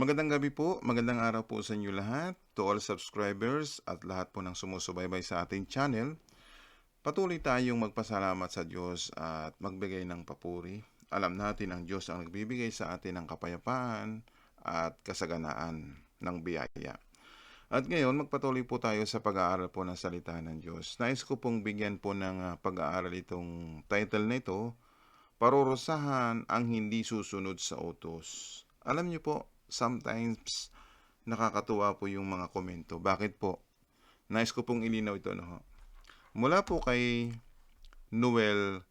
Magandang gabi po, magandang araw po sa inyo lahat, to all subscribers at lahat po ng sumusubaybay sa ating channel. Patuloy tayong magpasalamat sa Diyos at magbigay ng papuri. Alam natin ang Diyos ang nagbibigay sa atin ng kapayapaan at kasaganaan ng biyaya. At ngayon, magpatuloy po tayo sa pag-aaral po ng salita ng Diyos. Nais ko pong bigyan po ng ah, pag-aaral itong title na ito, Parurusahan ang hindi susunod sa utos. Alam niyo po, sometimes nakakatuwa po yung mga komento. Bakit po? Nais ko pong ilinaw ito. No? Mula po kay Noel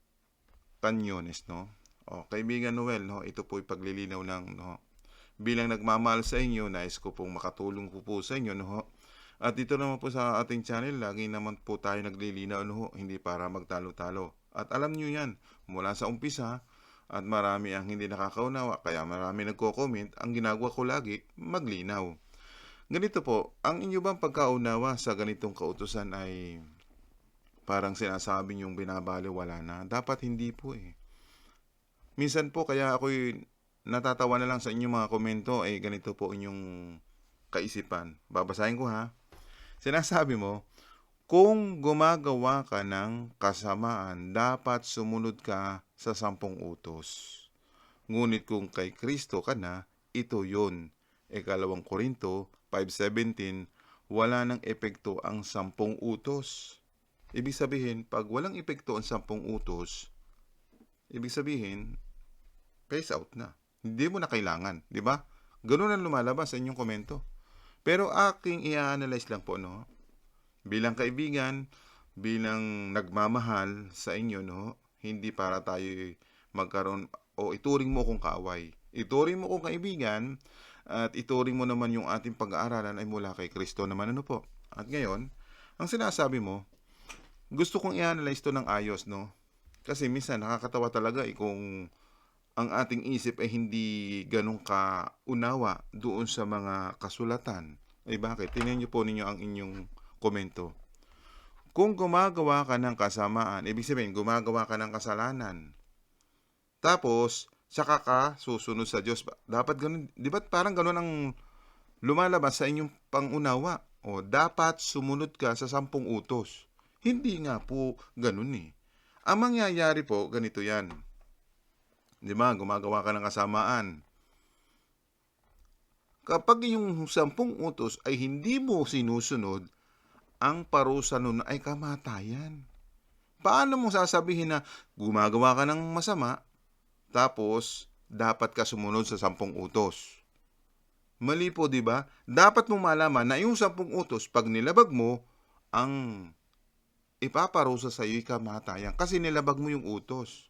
Canyones, no? O, kaibigan Noel, no? Ito po yung paglilinaw ng, no? Bilang nagmamahal sa inyo, nais ko pong makatulong po po sa inyo, no? At dito naman po sa ating channel, lagi naman po tayo naglilinaw, no? Hindi para magtalo-talo. At alam nyo yan, mula sa umpisa, at marami ang hindi nakakaunawa, kaya marami nagko-comment, ang ginagawa ko lagi, maglinaw. Ganito po, ang inyo bang pagkaunawa sa ganitong kautusan ay parang sinasabi niyong binabaliwala na? Dapat hindi po eh. Minsan po, kaya ako'y natatawa na lang sa inyong mga komento, ay ganito po inyong kaisipan. Babasahin ko ha. Sinasabi mo, kung gumagawa ka ng kasamaan, dapat sumunod ka sa sampung utos. Ngunit kung kay Kristo ka na, ito yon. Ikalawang Korinto 5.17, wala ng epekto ang sampung utos. Ibig sabihin, pag walang epekto ang sampung utos, ibig sabihin, face out na. Hindi mo na kailangan, di ba? Ganun ang lumalabas sa inyong komento. Pero aking i-analyze lang po, no? Bilang kaibigan, bilang nagmamahal sa inyo, no? Hindi para tayo magkaroon o ituring mo kung kaaway. Ituring mo kung kaibigan at ituring mo naman yung ating pag-aaralan ay mula kay Kristo naman ano po. At ngayon, ang sinasabi mo, gusto kong i-analyze to ng ayos, no? Kasi minsan nakakatawa talaga eh kung ang ating isip ay hindi ganun ka unawa doon sa mga kasulatan. Ay bakit? Tingnan niyo po ninyo ang inyong komento. Kung gumagawa ka ng kasamaan, ibig sabihin, gumagawa ka ng kasalanan. Tapos, saka ka susunod sa Diyos. Dapat ganun, di ba parang ganun ang lumalabas sa inyong pangunawa? O, dapat sumunod ka sa sampung utos. Hindi nga po ganun eh. Ang mangyayari po, ganito yan. Di ba, gumagawa ka ng kasamaan. Kapag yung sampung utos ay hindi mo sinusunod, ang parusa nun ay kamatayan. Paano mo sasabihin na gumagawa ka ng masama, tapos dapat ka sumunod sa sampung utos? Mali po, di ba? Dapat mo malaman na yung sampung utos, pag nilabag mo, ang ipaparusa sa iyo ay kamatayan kasi nilabag mo yung utos.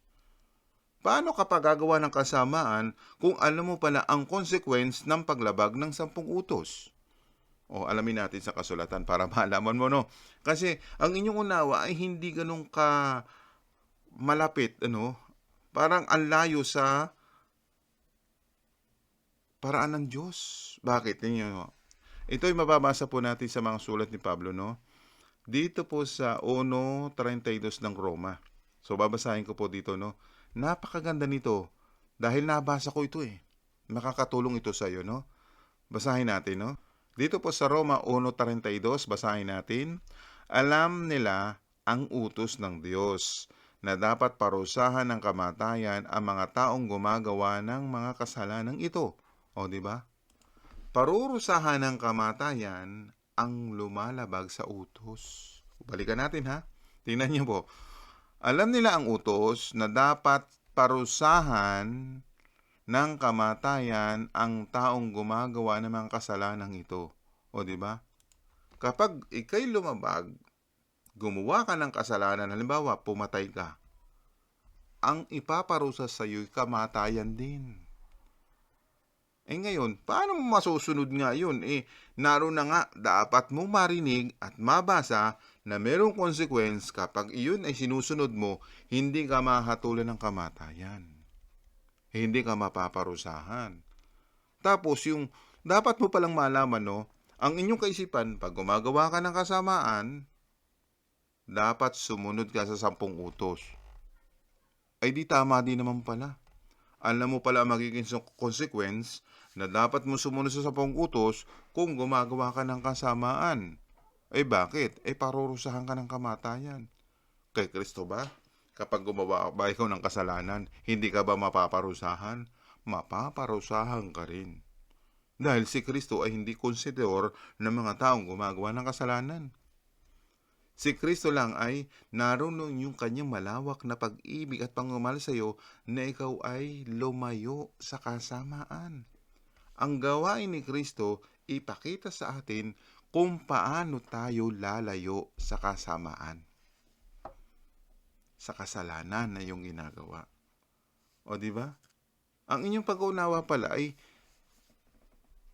Paano kapag gagawa ng kasamaan kung alam mo pala ang consequence ng paglabag ng sampung utos? O alamin natin sa kasulatan para malaman mo no. Kasi ang inyong unawa ay hindi ganun ka malapit ano. Parang ang layo sa paraan ng Diyos. Bakit ninyo? Ito ay mababasa po natin sa mga sulat ni Pablo no. Dito po sa 1.32 ng Roma. So babasahin ko po dito no. Napakaganda nito dahil nabasa ko ito eh. Makakatulong ito sa iyo no. Basahin natin no. Dito po sa Roma 1.32, basahin natin, alam nila ang utos ng Diyos na dapat parusahan ng kamatayan ang mga taong gumagawa ng mga kasalanang ito. O, di ba? Parurusahan ng kamatayan ang lumalabag sa utos. Balikan natin ha. Tingnan niyo po. Alam nila ang utos na dapat parusahan ng kamatayan ang taong gumagawa ng mga kasalanang ito. O di ba? Kapag ikay lumabag, gumawa ka ng kasalanan, halimbawa pumatay ka, ang ipaparusa sa iyo kamatayan din. Eh ngayon, paano mo masusunod nga yun? Eh, naroon na nga, dapat mo marinig at mabasa na merong consequence kapag iyon ay sinusunod mo, hindi ka mahatulan ng kamatayan hindi ka mapaparusahan. Tapos yung dapat mo palang malaman no, ang inyong kaisipan pag gumagawa ka ng kasamaan, dapat sumunod ka sa sampung utos. Ay di tama din naman pala. Alam mo pala ang magiging consequence na dapat mo sumunod sa sampung utos kung gumagawa ka ng kasamaan. Eh bakit? Eh parurusahan ka ng kamatayan. Kay Kristo ba? Kapag gumawa ba ikaw ng kasalanan, hindi ka ba mapaparusahan? Mapaparusahan ka rin. Dahil si Kristo ay hindi konsidor ng mga taong gumagawa ng kasalanan. Si Kristo lang ay naroon yung kanyang malawak na pag-ibig at pangmamahal sa iyo na ikaw ay lumayo sa kasamaan. Ang gawain ni Kristo ipakita sa atin kung paano tayo lalayo sa kasamaan. Sa kasalanan na yung ginagawa. O di ba? Ang inyong pag-unawa pala ay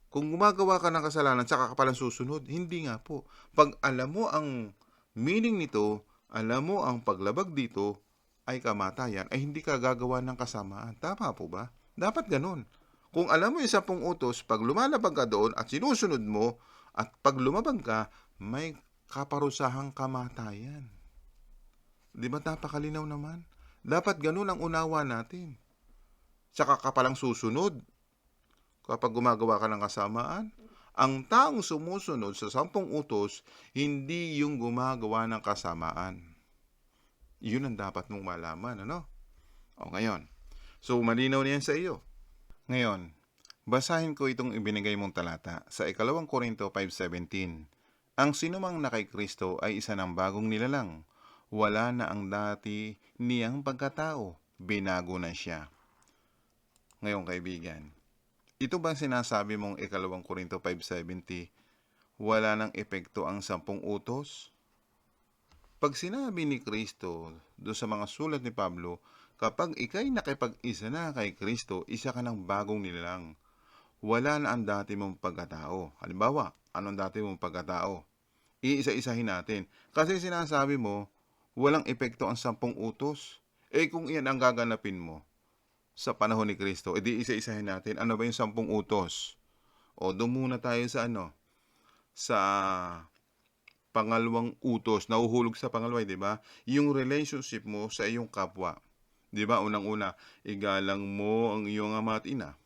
kung gumagawa ka ng kasalanan, saka ka palang susunod. Hindi nga po. Pag alam mo ang meaning nito, alam mo ang paglabag dito ay kamatayan, ay hindi ka gagawa ng kasamaan. Tama po ba? Dapat ganun. Kung alam mo yung sampung utos, pag lumalabag ka doon at sinusunod mo, at pag lumabag ka, may kaparusahang kamatayan. Di ba napakalinaw naman? Dapat ganun ang unawa natin. Saka ka palang susunod. Kapag gumagawa ka ng kasamaan, ang taong sumusunod sa sampung utos, hindi yung gumagawa ng kasamaan. Yun ang dapat mong malaman, ano? O ngayon, so malinaw na yan sa iyo. Ngayon, basahin ko itong ibinigay mong talata sa ikalawang Korinto 5.17. Ang sinumang na kay Kristo ay isa ng bagong nilalang. Wala na ang dati niyang pagkatao. Binago na siya. Ngayon kaibigan, ito bang sinasabi mong ikalawang Korinto 5.70, wala nang epekto ang sampung utos? Pag sinabi ni Kristo do sa mga sulat ni Pablo, kapag ikay nakipag-isa na kay Kristo, isa ka ng bagong nilalang. Wala na ang dati mong pagkatao. Halimbawa, anong dati mong pagkatao? Iisa-isahin natin. Kasi sinasabi mo, walang epekto ang sampung utos. Eh kung iyan ang gaganapin mo, sa panahon ni Kristo, edi isa-isahin natin, ano ba yung sampung utos? O doon muna tayo sa ano? Sa pangalawang utos, nauhulog sa pangalawa, di ba? Yung relationship mo sa iyong kapwa. Di ba? Unang-una, igalang mo ang iyong ama at ina.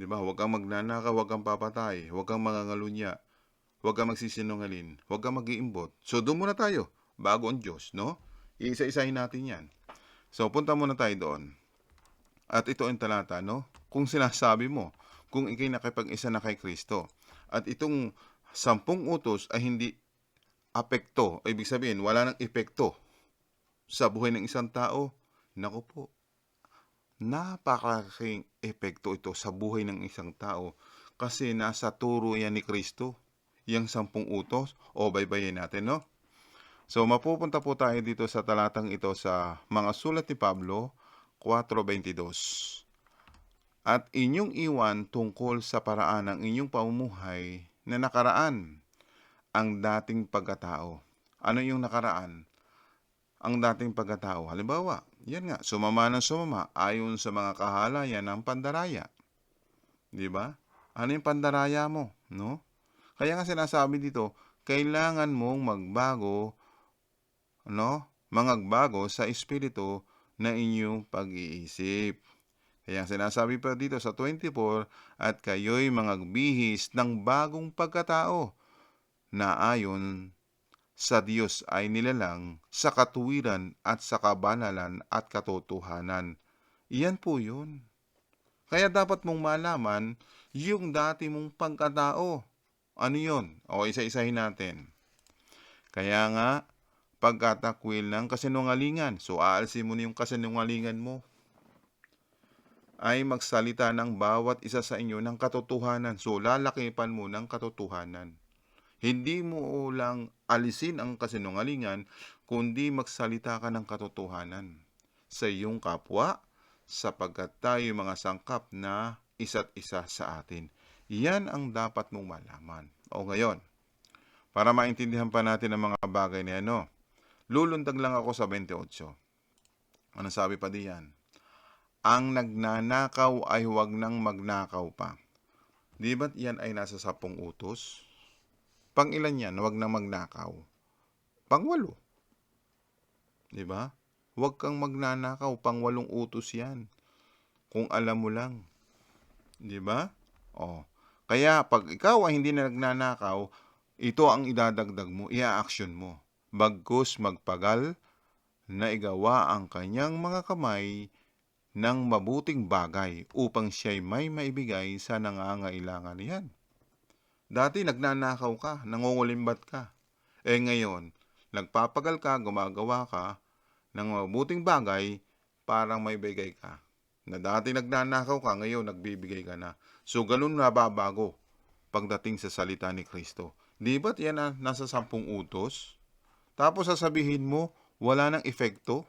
Di ba? Huwag kang magnanaka, huwag kang papatay, huwag kang mangangalunya, huwag kang magsisinungalin, huwag kang mag-iimbot. So doon muna tayo, bago ang Diyos, no? Iisa-isahin natin yan. So punta muna tayo doon. At ito ang talata, no? Kung sinasabi mo, kung ikay nakipag-isa na kay Kristo, at itong sampung utos ay hindi apekto, ibig sabihin, wala nang epekto sa buhay ng isang tao, naku po, napakaking epekto ito sa buhay ng isang tao kasi nasa turo yan ni Kristo, yung sampung utos, o baybayin natin, no? So, mapupunta po tayo dito sa talatang ito sa mga sulat ni Pablo, 4.22 At inyong iwan tungkol sa paraan ng inyong pamumuhay na nakaraan ang dating pagkatao. Ano yung nakaraan? Ang dating pagkatao. Halimbawa, yan nga, sumama ng sumama ayon sa mga kahalayan ng pandaraya. Di ba? Ano yung pandaraya mo? No? Kaya nga sinasabi dito, kailangan mong magbago, no? Mangagbago sa espiritu na inyong pag-iisip. Kaya sinasabi pa dito sa 24, at kayo'y mangagbihis ng bagong pagkatao na ayon sa Diyos ay nilalang sa katuwiran at sa kabanalan at katotohanan. Iyan po yun. Kaya dapat mong malaman yung dati mong pagkatao. Ano yun? O isa-isahin natin. Kaya nga, pagkatakwil ng kasinungalingan. So, aalsin mo na yung kasinungalingan mo ay magsalita ng bawat isa sa inyo ng katotohanan. So, lalakipan mo ng katotohanan. Hindi mo lang alisin ang kasinungalingan, kundi magsalita ka ng katotohanan sa iyong kapwa, sapagkat tayo mga sangkap na isa't isa sa atin. Yan ang dapat mong malaman. O ngayon, para maintindihan pa natin ang mga bagay na ano, lulundag lang ako sa 28. Ano sabi pa diyan? ang nagnanakaw ay huwag nang magnakaw pa. Di ba't yan ay nasa sapong utos? Pang ilan yan, huwag nang magnakaw. Pang walo. Di ba? Huwag kang magnanakaw, pang walong utos yan. Kung alam mo lang. 'Di ba? Oh. Kaya pag ikaw ay hindi na nagnanakaw, ito ang idadagdag mo, ia-action mo. Bagkus magpagal na igawa ang kanyang mga kamay ng mabuting bagay upang siya'y may maibigay sa nangangailangan niyan. Dati nagnanakaw ka, nangungulimbat ka. Eh ngayon, nagpapagal ka, gumagawa ka ng mabuting bagay para may bigay ka. Na dati nagnanakaw ka, ngayon nagbibigay ka na. So, ganun nababago pagdating sa salita ni Kristo. Di ba't yan na nasa sampung utos? Tapos sasabihin mo, wala nang epekto?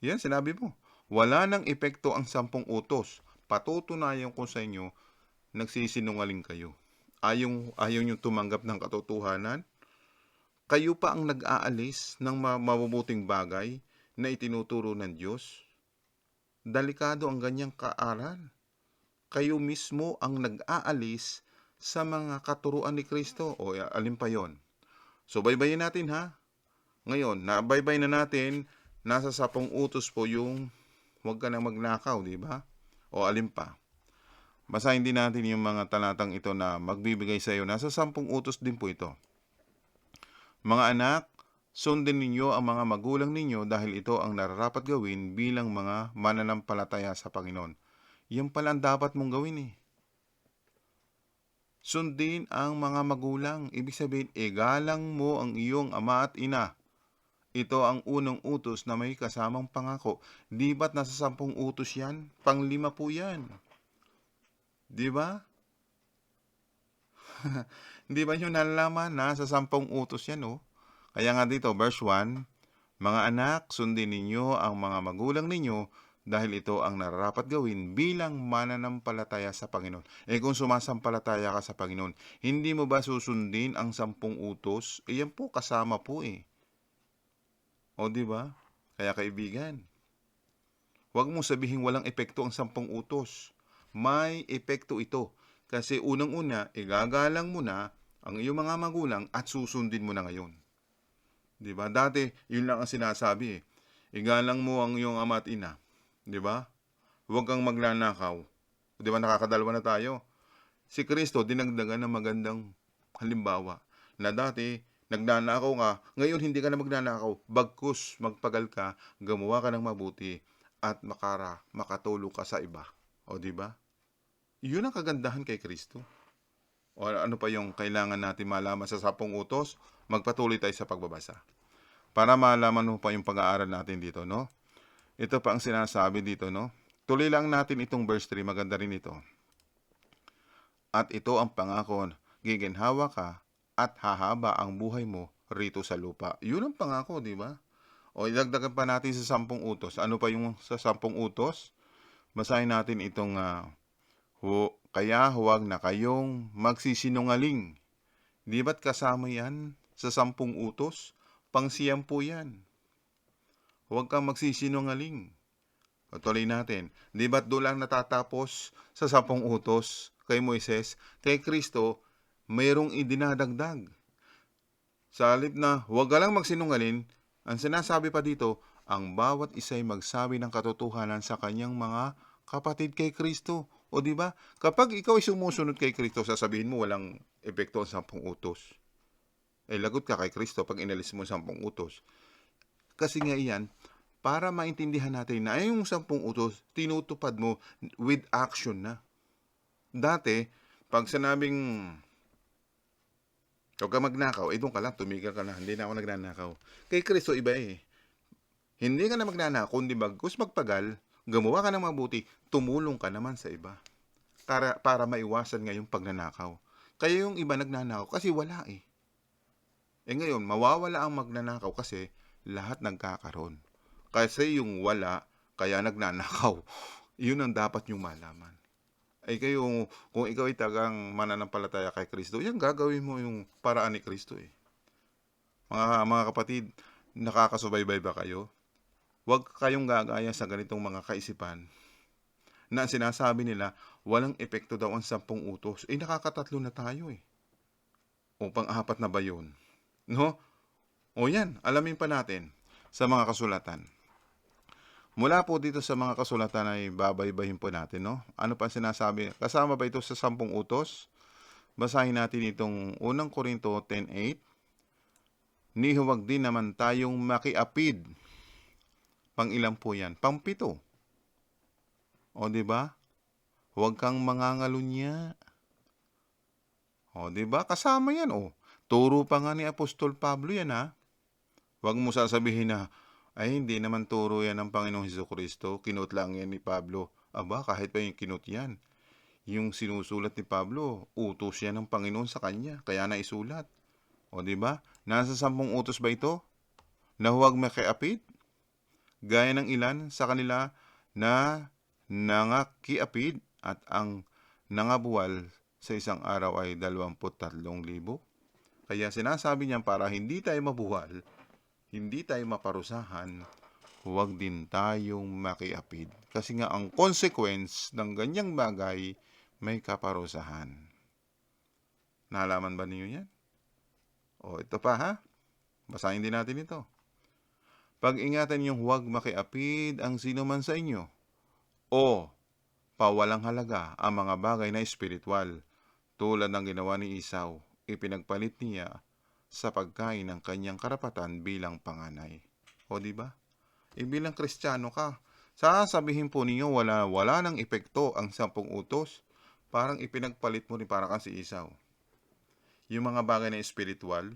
Yan, sinabi mo. Wala nang epekto ang sampung utos. Patutunayan ko sa inyo, nagsisinungaling kayo. Ayaw, ayaw nyo tumanggap ng katotohanan. Kayo pa ang nag-aalis ng ma- mabubuting bagay na itinuturo ng Diyos. Delikado ang ganyang kaaral. Kayo mismo ang nag-aalis sa mga katuruan ni Kristo. O alin pa yon? So baybayin natin ha. Ngayon, nabaybay na natin, nasa sapong utos po yung huwag ka nang magnakaw, di ba? O alin pa. Basahin din natin yung mga talatang ito na magbibigay sa iyo. Nasa sampung utos din po ito. Mga anak, sundin ninyo ang mga magulang ninyo dahil ito ang nararapat gawin bilang mga mananampalataya sa Panginoon. Yan pala ang dapat mong gawin eh. Sundin ang mga magulang. Ibig sabihin, igalang mo ang iyong ama at ina. Ito ang unang utos na may kasamang pangako. Di ba't nasa sampung utos yan? Panglima po yan. Di ba? Di ba nyo nalalaman na sa sampung utos yan, oh? Kaya nga dito, verse 1, Mga anak, sundin ninyo ang mga magulang ninyo dahil ito ang nararapat gawin bilang mananampalataya sa Panginoon. Eh kung sumasampalataya ka sa Panginoon, hindi mo ba susundin ang sampung utos? Eh yan po, kasama po eh. O di ba? Kaya kaibigan, huwag mo sabihin walang epekto ang sampung utos. May epekto ito. Kasi unang-una, igagalang mo na ang iyong mga magulang at susundin mo na ngayon. Di ba? Dati, yun lang ang sinasabi eh. Igalang mo ang iyong ama at ina. Di ba? Huwag kang magnanakaw. Di ba nakakadalawa na tayo? Si Kristo dinagdagan ng magandang halimbawa na dati nagnanakaw ka, ngayon hindi ka na magnanakaw, bagkus magpagal ka, gumawa ka ng mabuti at makara, makatulong ka sa iba. O di ba? Yun ang kagandahan kay Kristo. O ano pa yung kailangan natin malaman sa sapong utos? Magpatuloy tayo sa pagbabasa. Para malaman mo pa yung pag-aaral natin dito, no? Ito pa ang sinasabi dito, no? Tuloy lang natin itong verse 3, maganda rin ito. At ito ang pangako, giginhawa ka at hahaba ang buhay mo rito sa lupa. Yun ang pangako, di ba? O idagdagan pa natin sa sampung utos. Ano pa yung sa sampung utos? Basahin natin itong uh, hu- kaya huwag na kayong magsisinungaling. Di ba't kasama yan sa sampung utos? Pangsiyam po yan. Huwag kang magsisinungaling. Patuloy natin. Di ba't doon lang natatapos sa sampung utos kay Moises? Kay Kristo, mayroong idinadagdag. Sa halip na huwag ka lang magsinungaling, ang sinasabi pa dito, ang bawat isa'y magsabi ng katotohanan sa kanyang mga kapatid kay Kristo. O di ba? Kapag ikaw ay sumusunod kay Kristo, sasabihin mo walang epekto ang sampung utos. Eh, lagot ka kay Kristo pag inalis mo ang sampung utos. Kasi nga iyan, para maintindihan natin na yung sampung utos, tinutupad mo with action na. Dati, pag sinabing huwag ka magnakaw, eh ka lang, tumigil ka na, hindi na ako nagnanakaw. Kay Kristo, iba eh. Hindi ka na magnanakaw, kundi bagkus magpagal, gumawa ka ng mabuti, tumulong ka naman sa iba. Para, para maiwasan nga yung pagnanakaw. Kaya yung iba nagnanakaw kasi wala eh. Eh ngayon, mawawala ang magnanakaw kasi lahat nagkakaroon. Kasi yung wala, kaya nagnanakaw. Yun ang dapat yung malaman. Ay kayo, kung ikaw ay tagang mananampalataya kay Kristo, yan gagawin mo yung paraan ni Kristo eh. Mga, mga kapatid, nakakasubaybay ba kayo? Huwag kayong gagaya sa ganitong mga kaisipan na sinasabi nila walang epekto daw ang sampung utos. Eh nakakatatlo na tayo eh. O pang-apat na ba yun? No? O yan, alamin pa natin sa mga kasulatan. Mula po dito sa mga kasulatan ay babaybayin po natin, no? Ano pa sinasabi? Kasama ba ito sa sampung utos? Basahin natin itong unang Korinto 10.8. Ni huwag din naman tayong makiapid. Pang ilan po yan? Pang pito. O, di ba? Huwag kang mangangalunya. O, di ba? Kasama yan, o. Turo pa nga ni Apostol Pablo yan, ha? Huwag mo sasabihin na, ay hindi naman turo yan ng Panginoong Heso Kristo. Kinot lang yan ni Pablo. Aba, kahit pa yung kinot yan. Yung sinusulat ni Pablo, utos yan ng Panginoon sa kanya. Kaya na isulat. O, di ba? Nasa sampung utos ba ito? Na huwag makiapid? Gaya ng ilan sa kanila na nangakiapid at ang nangabuwal sa isang araw ay 23,000. Kaya sinasabi niyan para hindi tayo mabuwal, hindi tayo maparusahan, huwag din tayong makiapid. Kasi nga ang consequence ng ganyang bagay may kaparusahan. Nalaman ba niyo yan? O ito pa ha? Basahin din natin ito. Pag-ingatan niyong huwag makiapid ang sino man sa inyo o pawalang halaga ang mga bagay na espiritual tulad ng ginawa ni Isaw, ipinagpalit niya sa pagkain ng kanyang karapatan bilang panganay. O di ba? E bilang kristyano ka, sasabihin po ninyo wala wala nang epekto ang sampung utos, parang ipinagpalit mo rin para kang si Isaw. Yung mga bagay na espiritual,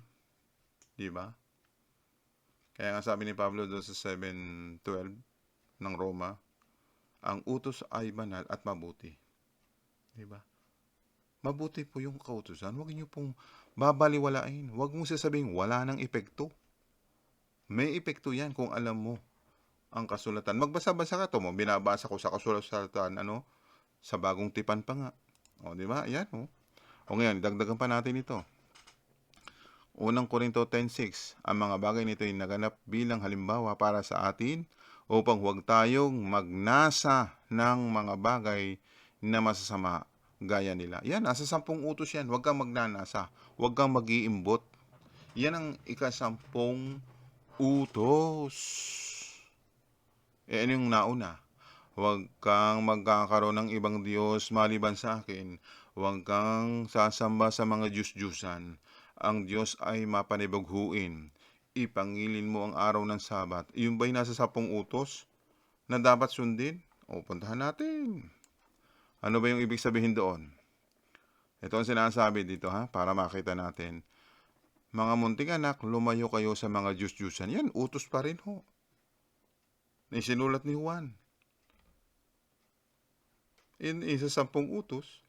di ba? Kaya nga sabi ni Pablo doon sa 7.12 ng Roma, ang utos ay banal at mabuti. Di ba? Mabuti po yung kautusan. Huwag niyo pong babaliwalain. Huwag mong sasabihin wala nang epekto. May epekto yan kung alam mo ang kasulatan. Magbasa-basa ka to mo. Binabasa ko sa kasulatan, ano, sa bagong tipan pa nga. O, di ba? Yan, o. O ngayon, dagdagan pa natin ito. Unang Korinto 10.6, ang mga bagay nito ay naganap bilang halimbawa para sa atin upang huwag tayong magnasa ng mga bagay na masasama gaya nila. Yan, nasa sampung utos yan. Huwag kang magnanasa. Huwag kang mag-iimbot. Yan ang ikasampung utos. Eh, ano yung nauna? Huwag kang magkakaroon ng ibang Diyos maliban sa akin. Huwag kang sasamba sa mga Diyos-Diyusan. Ang Diyos ay mapanibaghuin. Ipangilin mo ang araw ng Sabat. Yung ba'y nasa sapong utos na dapat sundin? O, puntahan natin. Ano ba yung ibig sabihin doon? Ito ang sinasabi dito ha, para makita natin. Mga munting anak, lumayo kayo sa mga Diyos-Diyusan. Yan, utos pa rin ho. Na sinulat ni Juan. In isa sampung utos.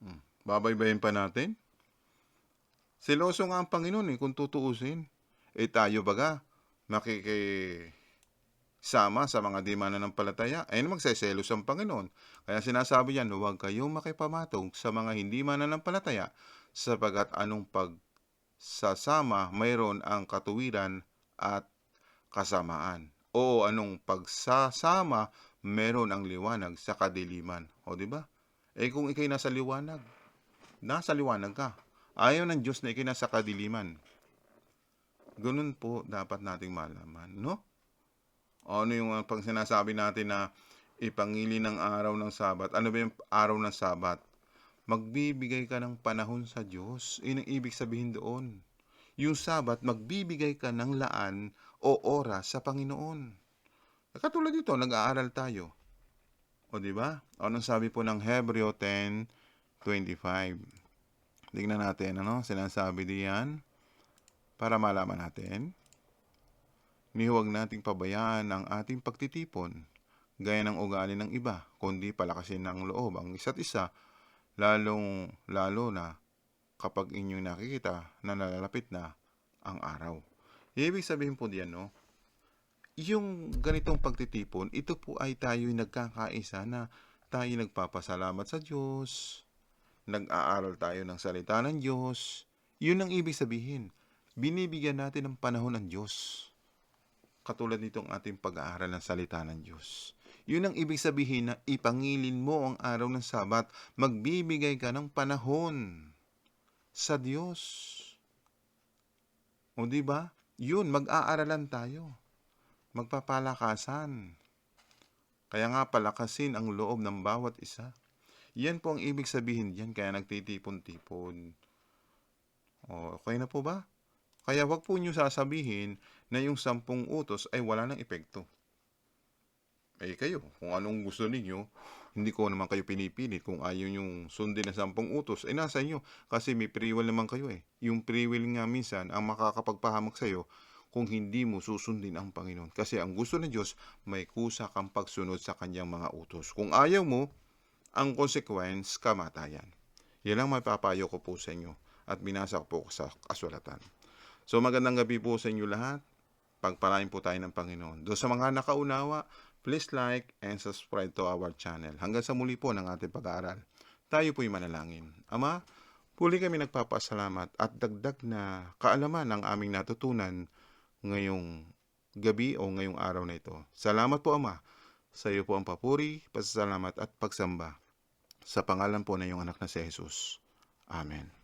Hmm. Babaybayin pa natin. Siloso nga ang Panginoon eh, kung tutuusin. Eh tayo baga, makikisama sa mga di mananampalataya. Eh magseselos ang Panginoon. Kaya sinasabi niyan, huwag kayong makipamatong sa mga hindi mananampalataya sapagat anong pagsasama mayroon ang katuwiran at kasamaan. O anong pagsasama meron ang liwanag sa kadiliman. O di ba? Eh kung ikay nasa liwanag, nasa liwanag ka. Ayaw ng Diyos na ikay nasa kadiliman. Ganun po dapat nating malaman, no? O ano yung uh, pang sinasabi natin na ipangili ng araw ng Sabat? Ano ba yung araw ng Sabat? Magbibigay ka ng panahon sa Diyos. Yun ang ibig sabihin doon. Yung Sabat, magbibigay ka ng laan o oras sa Panginoon. Katulad dito, nag-aaral tayo. O di ba? Anong sabi po ng Hebreo 10:25? Tingnan natin ano, sinasabi diyan para malaman natin. Ni huwag nating pabayaan ang ating pagtitipon gaya ng ugali ng iba, kundi palakasin ng loob ang isa't isa, lalong lalo na kapag inyong nakikita na nalalapit na ang araw. Ibig sabihin po diyan, no? Yung ganitong pagtitipon, ito po ay tayo'y nagkakaisa na tayo nagpapasalamat sa Diyos, nag-aaral tayo ng salita ng Diyos. Yun ang ibig sabihin. Binibigyan natin ng panahon ng Diyos. Katulad nitong ating pag-aaral ng salita ng Diyos. Yun ang ibig sabihin na ipangilin mo ang araw ng Sabat, magbibigay ka ng panahon sa Diyos. O di ba? Yun, mag-aaralan tayo. magpapalakasan. Kaya nga palakasin ang loob ng bawat isa. Yan po ang ibig sabihin diyan kaya nagtitipon-tipon. O, okay na po ba? Kaya wag po niyo sasabihin na yung sampung utos ay wala ng epekto. Eh kayo, kung anong gusto ninyo, hindi ko naman kayo pinipilit. Kung ayaw yung sundin na sampung utos, ay nasa inyo. Kasi may free will naman kayo eh. Yung free will nga minsan ang makakapagpahamak sa'yo kung hindi mo susundin ang Panginoon. Kasi ang gusto ng Diyos, may kusa kang pagsunod sa kanyang mga utos. Kung ayaw mo, ang consequence, kamatayan. Yan ang mapapayo ko po sa inyo at binasa ko po sa kasulatan. So magandang gabi po sa inyo lahat. Pagpalain po tayo ng Panginoon. Doon sa mga nakaunawa, please like and subscribe to our channel. Hanggang sa muli po ng ating pag-aaral. Tayo po'y manalangin. Ama, puli kami nagpapasalamat at dagdag na kaalaman ang aming natutunan ngayong gabi o ngayong araw na ito. Salamat po Ama. Sa iyo po ang papuri, pasasalamat at pagsamba. Sa pangalan po na iyong anak na si Jesus. Amen.